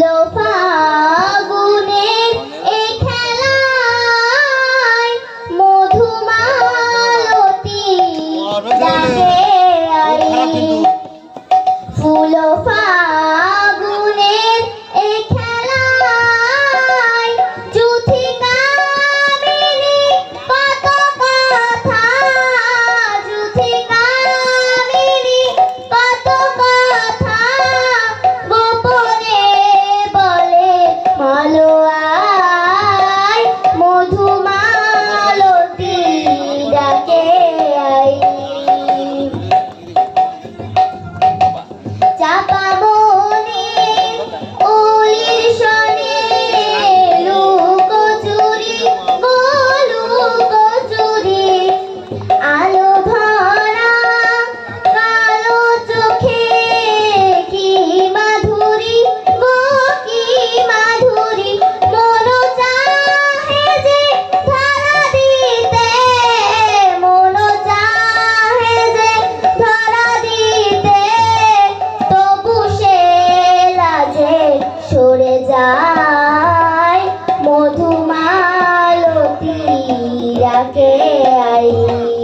হলো ফাগুনের এ খেলায় মধুমালতি ডাকে ফুলো ফা আই চাপা como tu malo tira que hay.